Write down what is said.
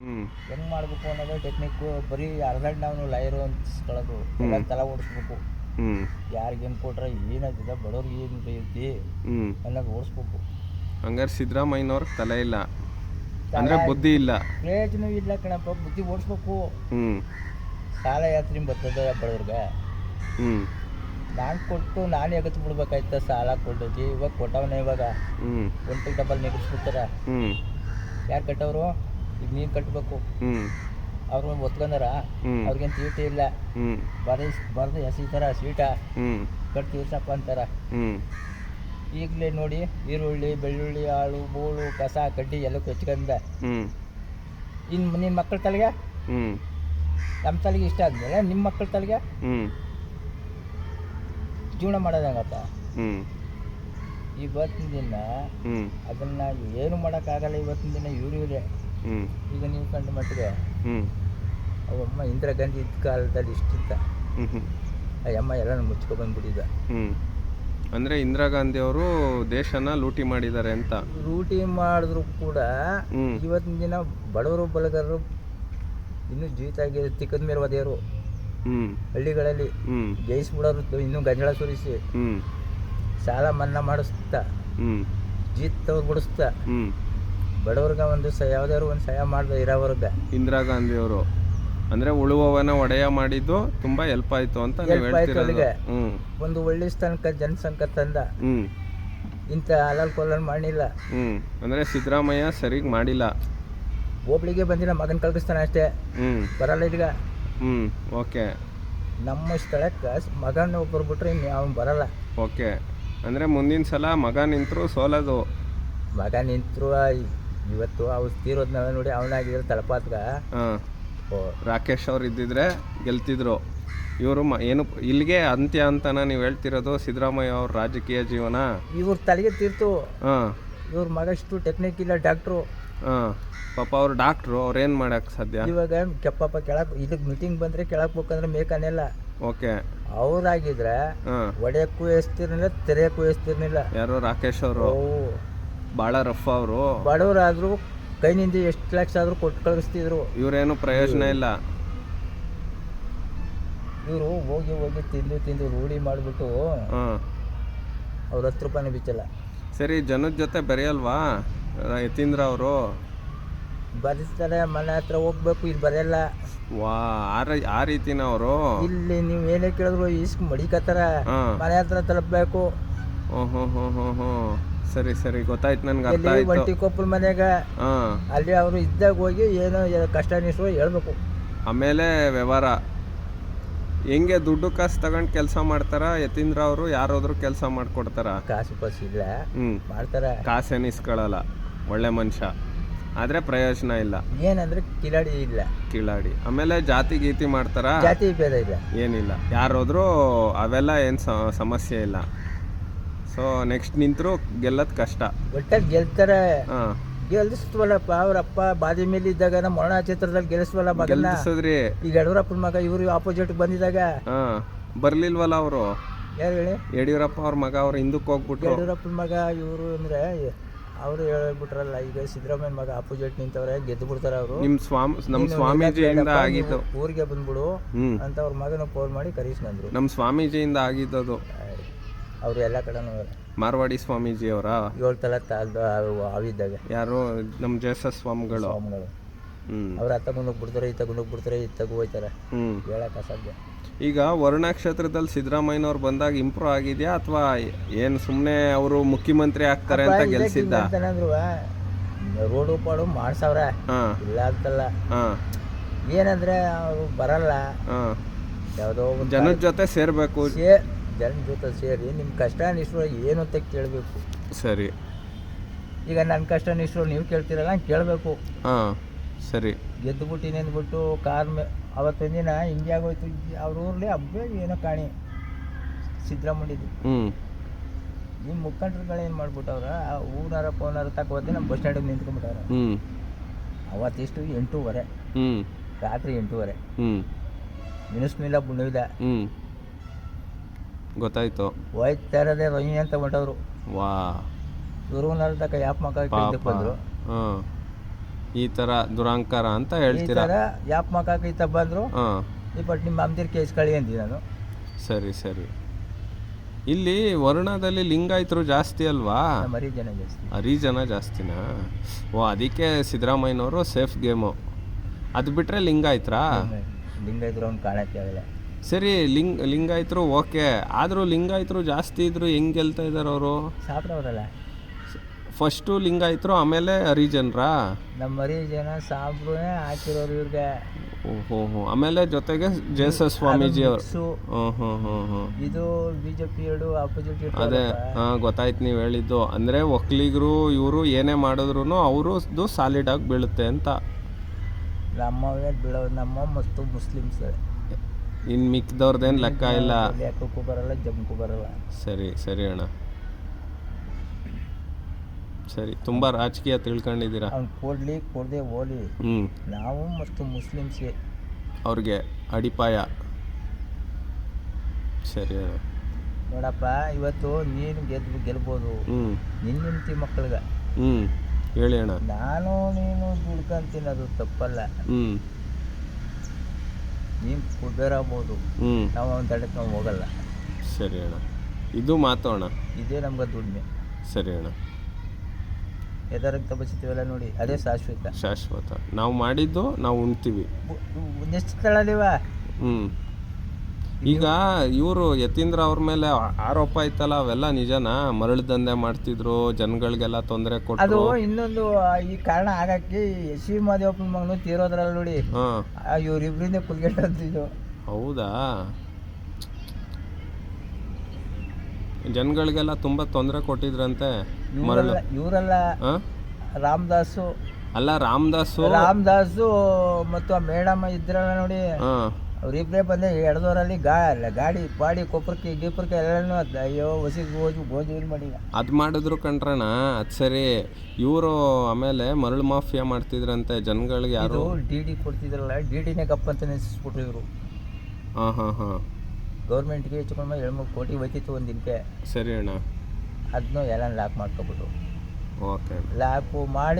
ಹೆಂಗ್ ಮಾಡ್ಬೇಕು ಅನ್ನೋದು ಟೆಕ್ನಿಕ್ ಬರೀ ಅರ್ಧಂಡ್ ನಾವು ಲೈರು ಅನ್ಸ್ಕೊಳ್ಳೋದು. ಎಲ್ಲ ತಲೆ ಓಡಿಸ್ಬೇಕು. ಹ್ಮ್. ಯಾರಿಗೆ ಏನು ಕೊಟ್ರೆ ಏನಾಗ್ತದೆ ಬಡವ್ರಿಗೆ ಏನು ಐತಿ ಅನ್ನೋದು ಓಡಿಸ್ಬೇಕು. ಹಂಗಾರೆ ಸಿದ್ದರಾಮಯ್ಯನವ್ರ ತಲೆ ಇಲ್ಲ. ಅಂದ್ರೆ ಬುದ್ಧಿ ಇಲ್ಲ. ಪ್ರಯೋಜನ ಇಲ್ಲ ಕಣಪ್ಪ ಬುದ್ಧಿ ಓಡಿಸ್ಬೇಕು. ಸಾಲ ಯಾತ್ರಿ ಬರ್ತದ ಬಡವ್ರಿಗೆ. ನಾನು ಕೊಟ್ಟು ನಾನೇ ಎಗತ್ ಬಿಡ್ಬೇಕಾಯ್ತ ಸಾಲ ಕೊಟ್ಟೋಗಿ ಇವಾಗ ಕೊಟ್ಟವನ ಇವಾಗ. ಒಂಟಿಗೆ ಡಬಲ್ ನೆಗಿಸ್ಬಿಡ್ತಾರ ಯಾರು ಕಟ್ಟವರು? ಈಗ ನೀರು ಕಟ್ಟಬೇಕು ಅವ್ರ ಅವ್ರು ಒತ್ಕೊಂಡಾರ ಅವ್ರಿಗೇನು ತೀಟಿ ಇಲ್ಲ. ಹ್ಮ್. ಬರೀ ಬರ್ದು ಎಸಿತಾರ ಸೀಟ. ಹ್ಮ್. ಕಟ್ಟಿ ತೀರ್ಸಪ್ಪ ಅಂತಾರ. ಈಗಲೇ ನೋಡಿ ಈರುಳ್ಳಿ ಬೆಳ್ಳುಳ್ಳಿ ಆಳು ಬೋಳು ಕಸ ಕಡ್ಡಿ ಎಲ್ಲ ಕೊಚ್ಕೊಂಡ ಹ್ಮ್. ಇನ್ನು ನಿನ್ನ ಮಕ್ಕಳ ತಲೆಗೆ? ಹ್ಮ್. ನಮ್ಮ ತಲೆಗೆ ಇಷ್ಟ ಆದ್ಮೇಲೆ ನಿಮ್ಮ ಮಕ್ಕಳ ತಲೆಗೆ? ಹ್ಮ್. ಜೀವನ ಮಾಡೋದು ಹೆಂಗಪ್ಪ? ಹ್ಮ್. ಇವತ್ತಿನ ದಿನ ಅದನ್ನ ಏನು ಮಾಡೋಕ್ಕಾಗಲ್ಲ ಇವತ್ತಿನ ದಿನ ಇವ್ರು. ಈಗ ನೀವು ಕಂಡು ಮಟ್ಟಿಗೆ ಅವಮ್ಮ ಇಂದಿರಾ ಗಾಂಧಿ ಇದ್ದ ಕಾಲದಲ್ಲಿ ಹ್ಮ್. ಆ ಅಮ್ಮ ಎಲ್ಲ ಮುಚ್ಕೊಬಂದ್ಬಿಟ್ಟಿದ್ದ ಹ್ಮ್. ಅಂದ್ರೆ ಇಂದಿರಾ ಗಾಂಧಿ ಅವರು ದೇಶನ ಲೂಟಿ ಮಾಡಿದ್ದಾರೆ ಅಂತ. ಲೂಟಿ ಮಾಡಿದ್ರು ಕೂಡ ಇವತ್ತಿನ ದಿನ ಬಡವರು ಬಲಗಾರರು ಇನ್ನೂ ಜೀವಿತ ತಿಕ್ಕದ ಮೇಲೆ ಒದೆಯರು ಹಳ್ಳಿಗಳಲ್ಲಿ ಜಯಿಸ್ಬಿಡೋರು ಇನ್ನೂ ಗಂಜಳ ಸುರಿಸಿ ಸಾಲ ಮನ್ನಾ ಮಾಡಿಸ್ತಾ ಜೀತ್ ಬಿಡಿಸ್ತಾ ಬಡವ್ರಿಗೆ ಒಂದು ಸ ಯಾವ್ದಾದ್ರು ಒಂದು ಸಹಾಯ ಮಾಡ್ದೆ ಇರೋವ್ರಿಗೆ. ಇಂದಿರಾ ಗಾಂಧಿ ಅವರು ಅಂದ್ರೆ ಉಳುವವನ ಒಡೆಯ ಮಾಡಿದ್ದು ತುಂಬಾ ಹೆಲ್ಪ್ ಆಯ್ತು ಅಂತ ನೀವು Help ಆಯ್ತು ಹೇಳ್ತಿರೋದು. ಅವ್ರಿಗೆ. ಹ್ಮ್. ಒಂದು ಒಳ್ಳೆ ಸ್ಥಾನಕ್ಕೆ ಜನಸಂಖ್ಯೆ ತಂದ. ಹ್ಮ್. ಇಂಥ ಅಲಲ್ ಕೊಲ್ಲಲ್ ಮಾಡಿಲ್ಲ ಹ್ಮ್. ಅಂದ್ರೆ ಸಿದ್ದರಾಮಯ್ಯ ಸರಿಗ್ ಮಾಡಿಲ್ಲ. ಒಬ್ಳಿಗೆ ಬಂದಿಲ್ಲ ಮಗನ ಕಳ್ಕಿಸ್ತಾನೆ ಅಷ್ಟೇ. ಹ್ಮ್. ಬರಲ್ಲ ಈಗ. ಹ್ಮ್. ಓಕೆ. ನಮ್ಮ ಸ್ಥಳಕ್ಕೆ ಮಗನ ಒಬ್ಬರು ಬಿಟ್ರೆ ಇನ್ನು ಅವ್ನು ಬರಲ್ಲ. ಓಕೆ. ಅಂದ್ರೆ ಮುಂದಿನ ಸಲ ಮಗ ನಿಂತರು ಸೋಲೋದು. ಮಗ ನಿಂತರು ಇವತ್ತು ಅವ್ರು ತೀರೋದ್ನೆಲ್ಲ ನೋಡಿ ಅವನಾಗಿದ್ರೆ ತಳಪಾತ್ಗ ಹಾ. ರಾಕೇಶ್ ಅವ್ರು ಇದ್ದಿದ್ರೆ ಗೆಲ್ತಿದ್ರು. ಇವರು ಏನು ಇಲ್ಲಿಗೆ ಅಂತ್ಯ ಅಂತನ ನೀವು ಹೇಳ್ತಿರೋದು ಸಿದ್ದರಾಮಯ್ಯ ಅವ್ರ ರಾಜಕೀಯ ಜೀವನ? ಇವ್ರ ತಲೆಗೆ ತೀರ್ತು. ಹಾಂ. ಇವ್ರ ಮಗ ಇಷ್ಟು ಟೆಕ್ನಿಕ್ ಇಲ್ಲ ಡಾಕ್ಟ್ರು ಹಾಂ. ಪಾಪ ಅವ್ರು ಡಾಕ್ಟ್ರು ಅವ್ರೇನು ಮಾಡಕ್ಕೆ ಸಾಧ್ಯ? ಇವಾಗ ಕೆಪ್ಪಪ್ಪ ಕೆಳಕ್ ಇದಕ್ಕೆ ಮೀಟಿಂಗ್ ಬಂದ್ರೆ ಕೆಳಕ್ ಬೇಕಂದ್ರೆ ಮೇಕನೆಲ್ಲ ಓಕೆ. ಅವ್ರಾಗಿದ್ರೆ ಹಾಂ. ಒಡೆಯಕ್ಕೂ ಎಸ್ತಿರ್ಲಿಲ್ಲ ತೆರೆಯಕ್ಕೂ ಎಸ್ತಿರ್ಲಿಲ್ಲ. ಯಾರೋ ರಾಕೇಶ್ ಅವರು? ಭಾಳ ರಫ್ ಅವರು. ಬಡವರಾದ್ರು ಕೈನಿಂದ ಎಷ್ಟು ಲಕ್ಷ ಆದರೂ ಕೊಟ್ಟು ಕಳಿಸ್ತಿದ್ರು. ಇವ್ರೇನು ಪ್ರಯೋಜನ ಇಲ್ಲ. ಇವರು ಹೋಗಿ ಹೋಗಿ ತಿಂದು ತಿಂದು ರೂಢಿ ಮಾಡಿಬಿಟ್ಟು ಅವ್ರ ಹತ್ತು ರೂಪಾಯಿ ಬಿಚ್ಚಲ್ಲ. ಸರಿ ಜನದ ಜೊತೆ ಬೆರೆಯಲ್ವಾ? ಯತೀಂದ್ರ ಅವರು? ಬರೆಸ್ತಾರೆ ಮನೆ ಹತ್ರ ಹೋಗ್ಬೇಕು ಇಲ್ಲಿ ಬರೆಯಲ್ಲ. ವಾ ಆ ರ- ಆ ರೀತಿನ ಅವರು? ಇಲ್ಲಿ ನೀವು ಏನೇ ಕೇಳಿದ್ರು ಇಸ್ಕ್ ಮಡಿಕತ್ತಾರ. ಹಾಂ. ಮನೆ ಹತ್ರ ತಲುಪಬೇಕು. ಹ್ಮ್ ಹ್ಮ್ ಹ್ಮ್ ಹ್ಮ್ ಸರಿ ಸರಿ ಗೊತ್ತಾಯ್ತು ನನ್ಗೆ ಅರ್ಥ ಎಲ್ಲಿ ಆಯ್ತು. ಒಂಟಿ ಕೊಪ್ಪಳ ಮನೆಗ ಹಾಂ. ಅಲ್ಲಿ ಅವರು ಇದ್ದಾಗ ಹೋಗಿ ಏನೋ ಏ- ಕಷ್ಟ ಅನಿಸುವ ಹೇಳ್ಬೇಕು. ಆಮೇಲೆ ವ್ಯವಹಾರ. ಹೆಂಗೆ ದುಡ್ಡು ಕಾಸು ತಗೊಂಡು ಕೆಲಸ ಮಾಡ್ತಾರ ಯತೀಂದ್ರ ಅವರು ಯಾರಾದ್ರೂ ಕೆಲಸ ಮಾಡ್ಕೊಡ್ತಾರ? ಕಾಸು ಪಾಸು ಇಲ್ಲ ಹ್ಮ್. ಮಾಡ್ತಾರೆ. ಕಾಸು ಎನಿಸ್ಕೊಳ್ಳಲ್ಲ ಒಳ್ಳೆ ಮನುಷ್ಯ. ಆದ್ರೆ ಪ್ರಯೋಜನ ಇಲ್ಲ. ಏನಂದ್ರೆ ಕಿಲಾಡಿ ಇಲ್ಲ. ಕೀಳಾಡಿ ಆಮೇಲೆ ಜಾತಿ ಗೀತಿ ಮಾಡ್ತಾರ? ಜಾತಿ ಭೇದ ಇಲ್ಲ. ಏನಿಲ್ಲ. ಯಾರಾದ್ರೂ ಅವೆಲ್ಲ ಏನು ಸಮಸ್ಯೆ ಇಲ್ಲ. ಸೊ ನೆಕ್ಸ್ಟ್ ನಿಂತರು ಗೆಲ್ಲೋದು ಕಷ್ಟ. ಒಟ್ಟಾಗಿ ಗೆಲ್ತಾರೆ. ಹಾಂ. ಅವರಪ್ಪ ಬಾದಿ ಮೇಲೆ ಇದ್ದಾಗ ನಮ್ಮ ಮರಣ ಚಿತ್ರದಲ್ಲಿ ಗೆಲ್ಲಿಸ್ವಲ್ಲ ಮಗನ ಈಗ ಯಡಿಯೂರಪ್ಪನ ಮಗ ಇವರು ಆಪೋಸಿಟ್ ಬಂದಿದಾಗ ಹಾಂ. ಬರ್ಲಿಲ್ವಲ್ಲ ಅವರು? ಯಾರು ಹೇಳಿ? ಯಡಿಯೂರಪ್ಪ ಅವ್ರ ಮಗ ಅವ್ರು ಹಿಂದಕ್ಕೆ ಹೋಗ್ಬಿಟ್ರು. ಯಡಿಯೂರಪ್ಪನ ಮಗ ಇವರು ಅಂದ್ರೆ ಅವರು ಹೇಳ್ಬಿಟ್ರಲ್ಲ ಈಗ ಸಿದ್ದರಾಮಯ್ಯ ಮಗ ಆಪೋಸಿಟ್ ನಿಂತವ್ರೆ ಗೆದ್ದು ಬಿಡ್ತಾರೆ ಅವರು. ನಿಮ್ಮ ಸ್ವಾಮಿ ನಮ್ಮ ಸ್ವಾಮೀಜಿಯಿಂದ ಆಗಿದ್ದು. ಊರಿಗೆ ಬಂದ್ಬಿಡು ಅಂತ ಅವ್ರ ಮಗನ ಫೋನ್ ಮಾಡಿ ಕರೀಸ್ಕೊಂಡ್ರು ನಮ್ಮ ಸ್ವಾಮೀಜಿಯಿಂದ ಆಗಿದ್ದದು. ಅವರು ಎಲ್ಲ ಕಡೆನೂ ಮಾರ್ವಾಡಿ ಸ್ವಾಮೀಜಿ ಅವರ ಏಳು ತಲೆ ಅವಿದ್ದಾಗ ಯಾರು? ನಮ್ಮ ಜಯಸ ಸ್ವಾಮಿಗಳು. ಸ್ವಾಮಿಗಳು. ಹ್ಞೂ ಅವ್ರು ಅತ್ತ ಮುಂದಕ್ಕೆ ಬಿಡ್ತಾರೆ ಇತ್ತ ಮುಂದಕ್ಕೆ ಬಿಡ್ತಾರೆ ಈ ಹೋಯ್ತಾರೆ. ಹ್ಞೂ ಹೇಳಕ್ಕೆ ಅಸಾಧ್ಯ. ಈಗ ವರ್ಣಕ್ಷೇತ್ರದಲ್ಲಿ ಸಿದ್ದರಾಮಯ್ಯನವ್ರು ಬಂದಾಗ ಇಂಪ್ರೂವ್ ಆಗಿದೆಯಾ ಅಥವಾ ಏನು ಸುಮ್ಮನೆ ಅವರು ಮುಖ್ಯಮಂತ್ರಿ ಆಗ್ತಾರೆ ಅಂತ ಗೆಲ್ಸಿದ್ದ? ಅಂತಂದ್ರು ರೋಡು ಪಾಡು ಮಾಡ್ಸವ್ರೆ. ಹಾಂ. ಇಲ್ಲ ಅಂತಲ್ಲ. ಹಾಂ. ಏನಂದ್ರೆ ಅವರು ಬರಲ್ಲ. ಹಾಂ. ಯಾವುದೋ ಒಂದು ಜನದ ಜೊತೆ ಸೇರಬೇಕು. ಸೇ ಜನ ಜೊತೆ ಸೇರಿ ನಿಮ್ಮ ಕಷ್ಟ ಅನಿಸ್ರು ಏನು ಅಂತ ಕೇಳಬೇಕು. ಸರಿ. ಈಗ ನನ್ನ ಕಷ್ಟ ಅನಿಸ್ರು ನೀವು ಕೇಳ್ತೀರಲ್ಲ ಕೇಳಬೇಕು. ಹಾಂ ಸರಿ. ಗೆದ್ದುಬಿಟ್ಟು ಬಿಟ್ಟಿನಿ ಅಂದ್ಬಿಟ್ಟು ಕಾರ್ ಮೇ ಅವತ್ತೊಂದು ದಿನ ಹಿಂಗೆ ಆಗೋಯ್ತು. ಅವ್ರ ಊರಲ್ಲಿ ಹಬ್ಬ ಏನೋ ಕಾಣಿ. ಸಿದ್ದರಾಮಯ್ಯದು. ಹ್ಞೂ ನಿಮ್ಮ ಮುಖಂಡರುಗಳು ಏನು ಮಾಡ್ಬಿಟ್ಟವ್ರ? ಆ ಊನಾರ ಪೋನಾರ ತಗೋದೆ ನಮ್ಮ ಬಸ್ ಸ್ಟ್ಯಾಂಡಿಗೆ ನಿಂತ್ಕೊಂಡ್ಬಿಟ್ಟವ್ರ. ಹ್ಞೂ ಅವತ್ತಿಷ್ಟು ಎಂಟೂವರೆ. ಹ್ಞೂ ರಾತ್ರಿ ಎಂಟೂವರೆ. ಹ್ಞೂ ಮಿನಿಸ್ಮಿಲ್ಲ ಬುಣವಿದ ಹ್ಞೂ ಗೊತ್ತಾಯ್ತು. ಇರೋದೇ ರೊಯ್ಯಿ ಅಂತ ಹೊಂಟವ್ರು ವಾ. ಇವ್ರು ತಕ್ಕ ಯಾಪ ಮಕ್ಕ ಪಾಪ. ಬಂದರು. ಹಾಂ. ಈ ತರ ದುರಂಕಾರ ಅಂತ ಈ ಹೇಳ್ತೀರಾ ಥರ ಯಾಪ್ ಮಕಾಕ ಈತ ಬಂದರು. ಹಾಂ. ಈ ಪಟ್ ನಿಮ್ಮ ಅಮ್ದಿರ್ ಕೇಸ್ ಕಳಿ ಅಂದಿ ನಾನು. ಸರಿ ಸರಿ. ಇಲ್ಲಿ ವರ್ಣದಲ್ಲಿ ಲಿಂಗಾಯತರು ಜಾಸ್ತಿ ಅಲ್ವಾ? ನಮ್ಮ ಮರಿ ಜನ ಜಾಸ್ತಿ. ಹರಿಜನ ಜಾಸ್ತಿನಾ? ಓ ಅದಕ್ಕೆ ಸಿದ್ದರಾಮಯ್ಯನವರು ಸೇಫ್ ಗೇಮು. ಅದು ಬಿಟ್ರೆ ಲಿಂಗಾಯತ್ರಾ? ಲಿಂಗ ಇದ್ರು ಅವ್ನು ಕಾಣಕ್ಕೆ ಆಗಲ್ಲ. ಸರಿ ಲಿಂಗ್ ಲಿಂಗಾಯತರು ಓಕೆ. ಆದರೂ ಲಿಂಗಾಯತರು ಜಾಸ್ತಿ ಇದ್ರು ಹೆಂಗೆ ಗೆಲ್ತಾ ಇದ್ದಾರೆ ಅವರು? ಸಾಬ್ರವರಲ್ಲ ಫಸ್ಟು ಲಿಂಗಾಯತರು ಆಮೇಲೆ ಹರಿಜನ್ರಾ? ನಮ್ಮ ಹರಿಜನ ಸಾಬ್ರೇ ಹಾಕಿರೋರು ಇವ್ರಿಗೆ. ಓಹೋ ಹೋ. ಆಮೇಲೆ ಜೊತೆಗೆ ಜೇಸ ಸ್ವಾಮೀಜಿ ಅವರು. ಮಿಕ್ಸು ಹ್ಞೂ ಹ್ಞೂ ಹ್ಞೂ ಹ್ಞೂ ಇದು ಬಿಜೆಪಿ ಎರಡು ಅಪೋಸಿಟ್ ಅದೇ ಹಾಂ ಗೊತ್ತಾಯ್ತು ನೀವು ಹೇಳಿದ್ದು. ಅಂದರೆ ಒಕ್ಕಲಿಗರು ಇವರು ಏನೇ ಮಾಡಿದ್ರು ಅವ್ರದ್ದು ಸಾಲಿಡ್ ಆಗಿ ಬೀಳುತ್ತೆ ಅಂತ. ನಮ್ಮವೇ ಬೀಳೋದು ನಮ್ಮ ಮತ್ತು ಮುಸ್ಲಿಮ್ಸ್. ಇನ್ನು ಮಿಕ್ದವ್ರದ್ದೇನು ಲೆಕ್ಕ ಇಲ್ಲ. ಲೆಕ್ಕಕ್ಕೂ ಬರಲ್ಲ ಜಮ್ಗೂ ಬರಲ್ಲ ಸರಿ ಸರಿ ಅಣ್ಣ. ಸರಿ ತುಂಬ ರಾಜಕೀಯ ತಿಳ್ಕೊಂಡಿದ್ದೀರಾ? ಅವ್ನು ಕೊಡ್ಲಿ ಕೊಡದೆ ಹೋಲಿ ಹ್ಞೂ ನಾವು ಮತ್ತು ಮುಸ್ಲಿಮ್ಸ್ಗೆ ಅವ್ರಿಗೆ ಅಡಿಪಾಯ. ಸರಿ ಅಣ್ಣ. ನೋಡಪ್ಪ ಇವತ್ತು ನೀನು ಗೆದ್ದು ಗೆಲ್ಬೋದು. ಹ್ಞೂ ನಿನ್ನ ಹೆಂಡತಿ ಮಕ್ಕಳಿಗೆ ಹ್ಞೂ ಹೇಳಿ ಅಣ್ಣ. ನಾನು ನೀನು ದುಡ್ಕೊಂತೀನಿ ಅದು ತಪ್ಪಲ್ಲ. ಹ್ಞೂ ನೀನು ಕುಬೇರಾಗ್ಬೋದು ನಾವು ಅವ್ನ ತಡಕ್ಕೆ ನಾವು ಹೋಗಲ್ಲ. ಸರಿ ಅಣ್ಣ. ಇದು ಮಾತು ಅಣ್ಣ. ಇದೇ ನಮ್ಗೆ ದುಡಿಮೆ. ಸರಿ ಅಣ್ಣ. ಎದರಕ್ಕೆ ತಪಸ್ತೀವಲ್ಲ ನೋಡಿ ಅದೇ ಶಾಶ್ವತ. ಶಾಶ್ವತ. ನಾವು ಮಾಡಿದ್ದು ನಾವು ಉಣ್ತೀವಿ. ಎಷ್ಟು ತಳಲಿವ ಹ್ಞೂ ಈಗ ಇವರು ಯತೀಂದ್ರ ಅವ್ರ ಮೇಲೆ ಆರೋಪ ಐತಲ್ಲ ಅವೆಲ್ಲ ನಿಜನಾ? ಮರಳು ದಂಧೆ ಮಾಡ್ತಿದ್ರು ಜನಗಳಿಗೆಲ್ಲ ತೊಂದರೆ ಅದು ಕೊಟ್ಟರು ಇನ್ನೊಂದು ಆ, ಈ ಕಾರಣ ಆಗಕ್ಕೆ ಸಿ ಮಾದೇವಪ್ಪನ ಮಗನು ತೀರೋದ್ರಲ್ಲಿ ನೋಡಿ. ಹಾ. ಆ, ಇವ್ರಿಬ್ರಿಂದ ಕುಲ್ಗೆಟ್ಟಂತಿದ್ದು ಹೌದಾ? ಜನಗಳಿಗೆಲ್ಲ ತುಂಬಾ ತೊಂದರೆ ಕೊಟ್ಟಿದ್ರಂತೆ ಮರಳು. ಇವರೆಲ್ಲ ಇವರೆಲ್ಲ ಹಾಂ? ರಾಮದಾಸು. ಅಲ್ಲ ರಾಮದಾಸು. ರಾಮದಾಸು ಮತ್ತು ಆ ಮೇಡಮ್ ಇದ್ರಲ್ಲ ನೋಡಿ. ಹಾಂ. ಅವ್ರಿಬ್ರೇ ಬಂದೆ ಎಡದವರಲ್ಲಿ ಗಾ ಗಾಡಿ ಬಾಡಿ ಕೊಪ್ಪರಕ್ಕೆ ಗಿಪ್ಪರಕ್ಕೆ ಎಲ್ಲನೂ ಅಯ್ಯೋ ಹೊಸಿಗೆ ಗೋಜು ಗೋಜು ಇದು ಮಾಡಿ. ಅದು ಮಾಡಿದ್ರು ಕಂಡ್ರಣ ಅದು ಸರಿ. ಇವರು ಆಮೇಲೆ ಮರಳು ಮಾಫಿಯಾ ಮಾಡ್ತಿದ್ರಂತೆ ಜನಗಳಿಗೆ ಯಾರು? ಡಿ ಡಿ ಕೊಡ್ತಿದ್ರಲ್ಲ ಡಿ ಡಿನೇ ಗಪ್ಪ ಅಂತ ನೆನೆಸ್ಬಿಟ್ರು ಇವರು. ಹಾಂ ಹಾಂ ಹಾಂ. ಗೌರ್ಮೆಂಟ್ಗೆ ಹೆಚ್ಚು ಕಡಿಮೆ ಏಳ್ಮೂರು ಕೋಟಿ ಹೋಯ್ತಿತ್ತು ಒಂದು ದಿನಕ್ಕೆ. ಸರಿ ಅಣ್ಣ. ಅದನ್ನೂ ಎಲ್ಲ ಲಾಕ್ ಮಾಡ್ಕೊಬಿಟ್ರು. ಓಕೆ ಲಾಕು ಮಾಡಿ